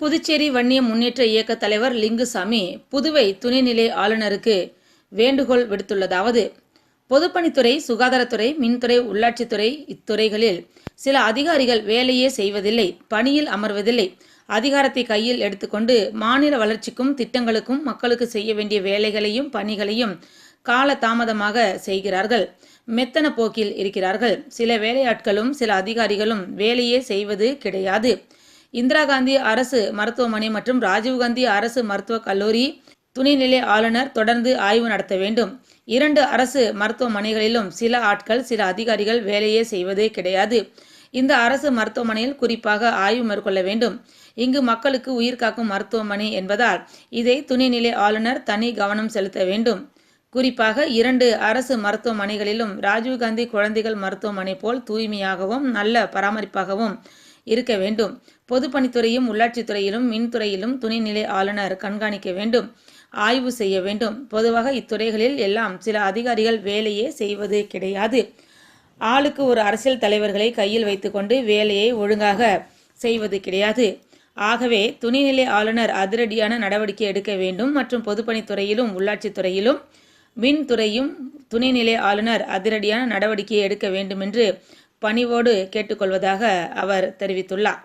புதுச்சேரி வன்னிய முன்னேற்ற இயக்க தலைவர் லிங்குசாமி புதுவை துணைநிலை ஆளுநருக்கு வேண்டுகோள் விடுத்துள்ளதாவது பொதுப்பணித்துறை சுகாதாரத்துறை மின்துறை உள்ளாட்சித்துறை இத்துறைகளில் சில அதிகாரிகள் வேலையே செய்வதில்லை பணியில் அமர்வதில்லை. அதிகாரத்தை கையில் எடுத்துக்கொண்டு மாநில வளர்ச்சிக்கும் திட்டங்களுக்கும் மக்களுக்கு செய்ய வேண்டிய வேலைகளையும் பணிகளையும் கால தாமதமாக செய்கிறார்கள். மெத்தன போக்கில் இருக்கிறார்கள். சில வேலையாட்களும் சில அதிகாரிகளும் வேலையே செய்வது கிடையாது. இந்திரா காந்தி அரசு மருத்துவமனை மற்றும் ராஜீவ்காந்தி அரசு மருத்துவக் கல்லூரி துணைநிலை ஆளுநர் தொடர்ந்து ஆய்வு நடத்த வேண்டும். இரண்டு அரசு மருத்துவமனைகளிலும் சில ஆட்கள் சில அதிகாரிகள் வேலையே செய்வதே கிடையாது. இந்த அரசு மருத்துவமனையில் குறிப்பாக ஆய்வு மேற்கொள்ள வேண்டும். இங்கு மக்களுக்கு உயிர் காக்கும் மருத்துவமனை என்பதால் இதை துணைநிலை ஆளுநர் தனி கவனம் செலுத்த வேண்டும். குறிப்பாக இரண்டு அரசு மருத்துவமனைகளிலும் ராஜீவ்காந்தி குழந்தைகள் மருத்துவமனை போல் தூய்மையாகவும் நல்ல பராமரிப்பாகவும் இருக்க வேண்டும். பொதுப்பணித்துறையும் உள்ளாட்சித்துறையிலும் மின்துறையிலும் துணைநிலை ஆளுநர் கண்காணிக்க வேண்டும். ஆய்வு செய்ய வேண்டும். பொதுவாக இத்துறைகளில் எல்லாம் சில அதிகாரிகள் வேலையே செய்வது கிடையாது. ஆளுக்கு ஒரு அரசியல் தலைவர்களை கையில் வைத்துக்கொண்டு வேலையை ஒழுங்காக செய்வது கிடையாது. ஆகவே துணைநிலை ஆளுநர் அதிரடியான நடவடிக்கை எடுக்க வேண்டும். மற்றும் பொதுப்பணித்துறையிலும் உள்ளாட்சித்துறையிலும் மின்துறையும் துணைநிலை ஆளுநர் அதிரடியான நடவடிக்கை எடுக்க வேண்டும் என்று பணிவோடு கேட்டுக்கொள்வதாக அவர் தெரிவித்துள்ளார்.